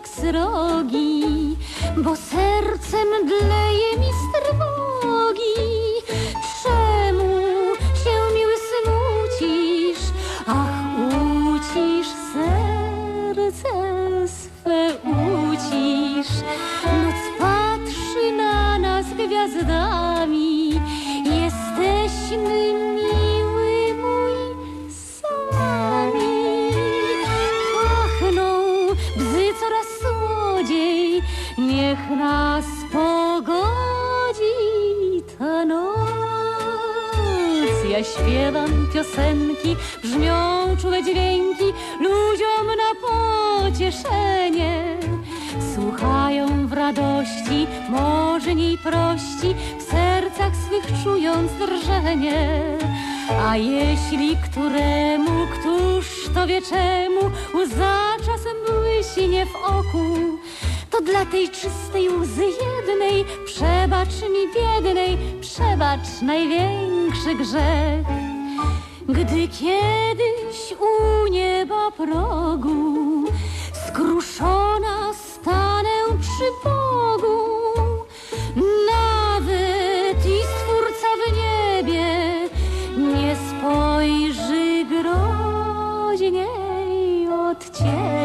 jak srogi, bo sercem dleje mi z trwogi. Czemu się miły smucisz? Ach, ucisz serce swe, ucisz. Noc patrzy na nas gwiazdami. Słodziej, niech nas pogodzi ta noc. Ja śpiewam piosenki, brzmią czułe dźwięki, ludziom na pocieszenie. Słuchają w radości, możni prości, w sercach swych czując drżenie. A jeśli któremu, któż to wie czemu, łza błyśnie w oku, to dla tej czystej łzy jednej przebacz mi biednej, przebacz największy grzech. Gdy kiedyś u nieba progu skruszona stanę przy Bogu, nawet i Stwórca w niebie nie spojrzy groźniej od Ciebie.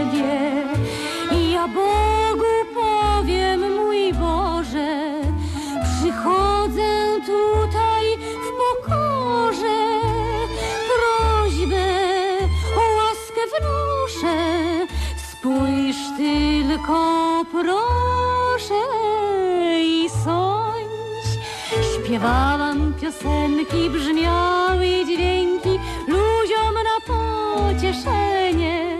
Spójrz tylko proszę i sądź. Śpiewałam piosenki, brzmiały dźwięki ludziom na pocieszenie.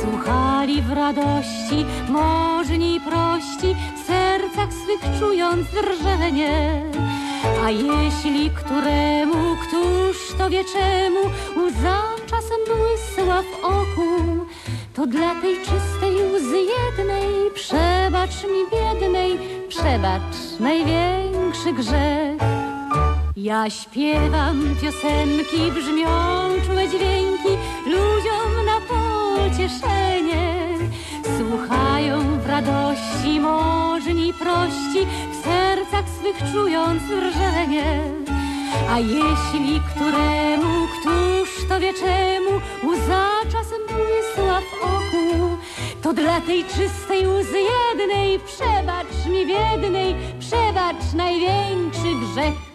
Słuchali w radości, możni prości, w sercach swych czując drżenie. A jeśli któremu, któż to wie czemu, łza czasem błysła w oku, dla tej czystej łzy jednej przebacz mi biednej, przebacz największy grzech. Ja śpiewam piosenki, brzmią czułe dźwięki ludziom na pocieszenie. Słuchają w radości, możni prości, w sercach swych czując drżenie. A jeśli któremu, któż to wie czemu, łza to dla tej czystej łzy jednej Przebacz mi biednej Przebacz największy grzech.